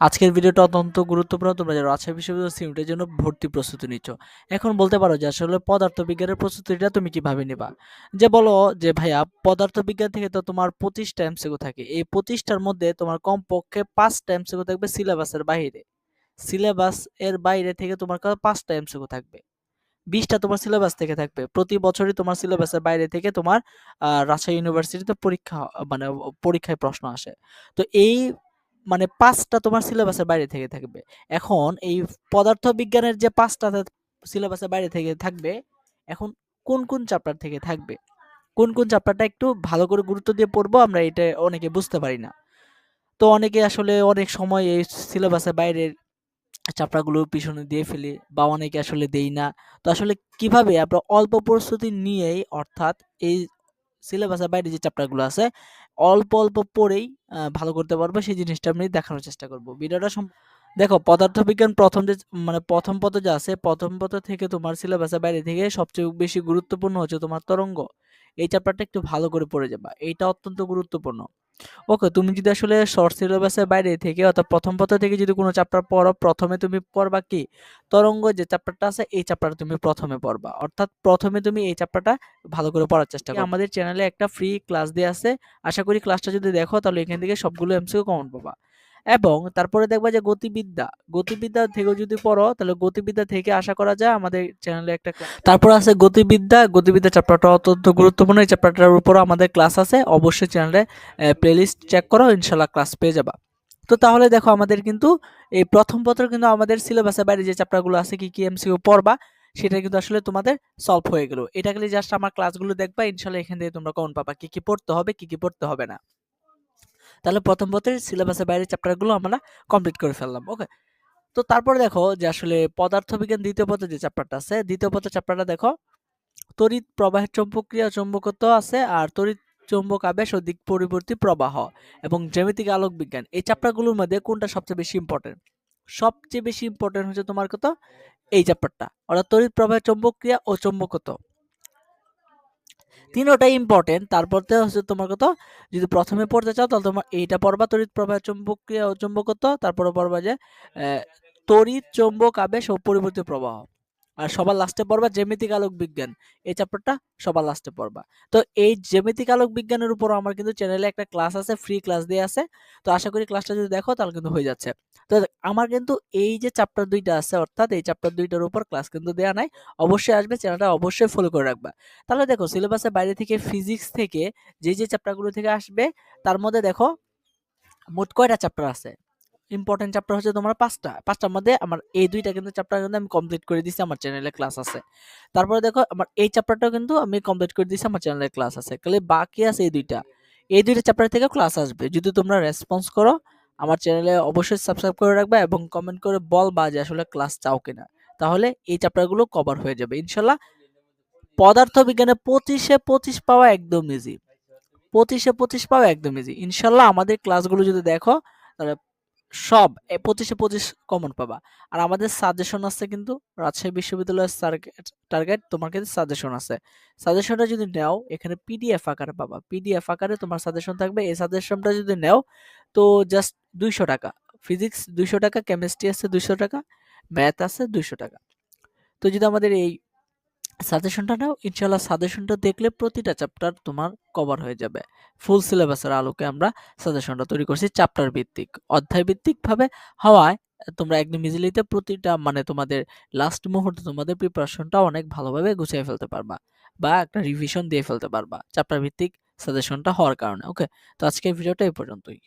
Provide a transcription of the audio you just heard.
আজকের ভিডিওটা অত্যন্ত গুরুত্বপূর্ণ। তোমরা যারা রাজশাহী বিশ্ববিদ্যালয় সিউটের জন্য ভর্তি প্রস্তুতি নিচ্ছ, এখন বলতে পারো যে আসলে পদার্থবিজ্ঞানের প্রস্তুতিটা তুমি কীভাবে নেবা? যে বলো যে ভাইয়া, পদার্থবিজ্ঞান থেকে তো তোমার পঁচিশটা এমসিকিউ থাকে। এই পঁচিশটার মধ্যে তোমার কমপক্ষে পাঁচটা এমসিকিউ থাকবে সিলেবাসের বাইরে। সিলেবাস এর বাইরে থেকে তোমার কাছে পাঁচটা এমসিকিউ থাকবে। বিশটা তোমার সিলেবাস থেকে থাকবে। প্রতি বছরই তোমার সিলেবাসের বাইরে থেকে তোমার রাজশাহী ইউনিভার্সিটিতে পরীক্ষা মানে পরীক্ষায় প্রশ্ন আসে। তো এই মানে পাঁচটা তোমার সিলেবাসের বাইরে থেকে থাকবে। এখন এই পদার্থ বিজ্ঞানের যে পাঁচটা সিলেবাসের বাইরে থেকে থাকবে, এখন কোন কোন চ্যাপ্টার থেকে থাকবে? কোন কোন চ্যাপ্টারটা একটু ভালো করে গুরুত্ব দিয়ে পড়ব আমরা এটা অনেকে বুঝতে পারি না। তো অনেকে আসলে অনেক সময় এই সিলেবাসের বাইরের চ্যাপ্টারগুলো পিছনে দিয়ে ফেলি বা অনেকে আসলে দেই না। তো আসলে কীভাবে আমরা অল্প প্রস্তুতি নিয়েই অর্থাৎ এই সিলেবাসের বাইরে যে চ্যাপ্টারগুলো আছে, অল্প অল্প পড়েই ভালো করতে পারবে, সেই জিনিসটা আমি দেখানোর চেষ্টা করব। ভিডিওটা দেখো, পদার্থবিজ্ঞান প্রথম যে মানে প্রথম পদ যে আছে, প্রথম পদ থেকে তোমার সিলেবাসের বাইরে থেকে সবচেয়ে বেশি গুরুত্বপূর্ণ হচ্ছে তোমার তরঙ্গ। এই চ্যাপ্টারটা একটু ভালো করে পড়ে যাবা। এটা অত্যন্ত গুরুত্বপূর্ণ। ওকে তুমি যদি আসলে শর্ট সিলেবাসের বাইরে থেকে অর্থাৎ প্রথম পত্র থেকে যদি কোনো চ্যাপ্টার পড়ো প্রথমে তুমি পড়বা কি? তরঙ্গ যে চ্যাপ্টারটা আছে এই চ্যাপ্টারটা তুমি প্রথমে পড়বা। অর্থাৎ প্রথমে তুমি এই চ্যাপ্টারটা ভালো করে পড়ার চেষ্টা করো। আমাদের চ্যানেলে একটা ফ্রি ক্লাস দেওয়া আছে। আশা করি ক্লাসটা যদি দেখো তাহলে এখান থেকে সবগুলো এমসিকিউ কমন পাবা। এবং তারপরে দেখবা যে গতিবিদ্যা গতিবিদ্যা থেকেও যদি পড়ো, তাহলে গতিবিদ্যা থেকে আশা করা যায় আমাদের চ্যানেলে একটা তারপর আছে গতিবিদ্যা গতিবিদ্যা চ্যাপ্টারটা অত্যন্ত গুরুত্বপূর্ণ, এই চ্যাপ্টারটার উপর আমাদের ক্লাস আছে, অবশ্যই চ্যানেলে প্লেলিস্ট চেক করো ইনশাল্লাহ ক্লাস পেয়ে যাবা। তো তাহলে দেখো আমাদের কিন্তু, এই প্রথম পত্র কিন্তু আমাদের সিলেবাসের বাইরে যে চ্যাপ্টারগুলো আছে, কি কি এমসিকিউ পড়বা, সেটা কিন্তু আসলে তোমাদের সলভ হয়ে গেল। এটা গেলে জাস্ট আমার ক্লাসগুলো দেখবা ইনশাল্লাহ এখান থেকে তোমরা কমন পাবা, কি কি পড়তে হবে, কি কি পড়তে হবে না। তাহলে প্রথম পত্রের সিলেবাসের বাইরে চ্যাপ্টারগুলো আমরা কমপ্লিট করে ফেললাম ওকে তো তারপরে দেখো যে আসলে পদার্থবিজ্ঞান দ্বিতীয় পথে যে চ্যাপ্টারটা আছে, দ্বিতীয় পত্রের চ্যাপ্টারটা দেখো, তড়িৎ প্রবাহের চৌম্বকীয় চৌম্বকত্ব আছে আর তড়িৎ চৌম্বক আবেশ ও দিক পরিবর্তী প্রবাহ এবং জ্যামিতিক আলোক বিজ্ঞান। এই চ্যাপ্টারগুলোর মধ্যে কোনটা সবচেয়ে বেশি ইম্পর্টেন্ট সবচেয়ে বেশি ইম্পর্টেন্ট হচ্ছে তোমার কত? এই চ্যাপ্টারটা অর্থাৎ তড়িৎ প্রবাহের চৌম্বকীয় ও চৌম্বকত্ব। তিনোটাই ইম্পর্টেন্ট তারপর তো হচ্ছে তোমার কত? যদি প্রথমে পড়তে চাও, তাহলে তোমার এইটা পড়বা, তড়িৎ প্রবাহ চৌম্বকীয় ও চৌম্বকত্ব, তারপরে পড়বা যে তড়িৎ চৌম্বক আবেশ ও পরিবর্তিত প্রবাহ। আর সবার লাস্টে পড়বা জ্যামিতিক আলোক বিজ্ঞান এই চ্যাপ্টারটা সবার লাস্টে পড়বা। তো এই জ্যামিতিক আলোক বিজ্ঞানের উপর আমার কিন্তু চ্যানেলে একটা ক্লাস আছে ফ্রি ক্লাস দিয়ে আছে। তো আশা করি ক্লাসটা যদি দেখো তাহলে কিন্তু হয়ে যাচ্ছে। তো আমার কিন্তু এই যে চ্যাপ্টার দুইটা আছে, অর্থাৎ এই চ্যাপ্টার দুইটার উপর ক্লাস কিন্তু দেওয়া নাই। অবশ্যই আসবে চ্যানেলটা অবশ্যই ফলো করে রাখবা। তাহলে দেখো সিলেবাসের বাইরে থেকে ফিজিক্স থেকে যে যে চ্যাপ্টারগুলো থেকে আসবে, তার মধ্যে দেখো, মোট কয়টা চ্যাপ্টার আছে? ইম্পর্টেন্ট চ্যাপ্টার হচ্ছে তোমার পাঁচটা। পাঁচটার মধ্যে আমার এই দুইটা কিন্তু চ্যাপ্টার কিন্তু আমি কমপ্লিট করে দিছি আমার চ্যানেলে ক্লাস আছে। তারপরে দেখো, আমার এই চ্যাপ্টারটাও কিন্তু আমি কমপ্লিট করে দিছি আমার চ্যানেলে ক্লাস আছে। তাহলে বাকি আছে এই দুইটা। এই দুইটা চ্যাপ্টার থেকে ক্লাস আসবে। যদি তোমরা রেসপন্স করো, আমার চ্যানেলে অবশ্যই সাবস্ক্রাইব করে রাখবে এবং কমেন্ট করে বলবা যে আসলে ক্লাস চাও কিনা। তাহলে এই চ্যাপ্টারগুলো কভার হয়ে যাবে। ইনশাল্লাহ পদার্থ বিজ্ঞানে পঁচিশে পঁচিশ পাওয়া একদম ইজি পঁচিশে পঁচিশ পাওয়া একদম ইজি ইনশাল্লাহ আমাদের ক্লাসগুলো যদি দেখো, তাহলে সব পঁচিশে পঁচিশ কমন পাবা। আর আমাদের সাজেশন আছে কিন্তু, রাজশাহী বিশ্ববিদ্যালয়ের টার্গেট টার্গেট তোমার কিন্তু সাজেশন আছে সাজেশনটা যদি নেও, এখানে পিডিএফ আকারে পাবা। পিডিএফ আকারে তোমার সাজেশন থাকবে। এই সাজেশনটা যদি নেও, তো জাস্ট দুইশো টাকা। ফিজিক্স দুইশো টাকা কেমিস্ট্রি আছে দুইশো টাকা ম্যাথ আছে দুইশো টাকা। তো যদি আমাদের এই সাজেশনটা নাও ইনশাল্লাহ সাজেশনটা দেখলে প্রতিটা চ্যাপ্টার তোমার কভার হয়ে যাবে। ফুল সিলেবাসের আলোকে আমরা সাজেশনটা তৈরি করছি চ্যাপ্টার ভিত্তিক। অধ্যায় ভিত্তিক ভাবে হওয়ায় তোমরা একদম ইজিলিতে প্রতিটা মানে তোমাদের লাস্ট মুহূর্তে তোমাদের প্রিপারেশনটা অনেক ভালোভাবে গুছিয়ে ফেলতে পারবা বা একটা রিভিশন দিয়ে ফেলতে পারবা। চ্যাপ্টার ভিত্তিক সাজেশনটা হওয়ার কারণে ওকে তো আজকের ভিডিওটা এই পর্যন্তই।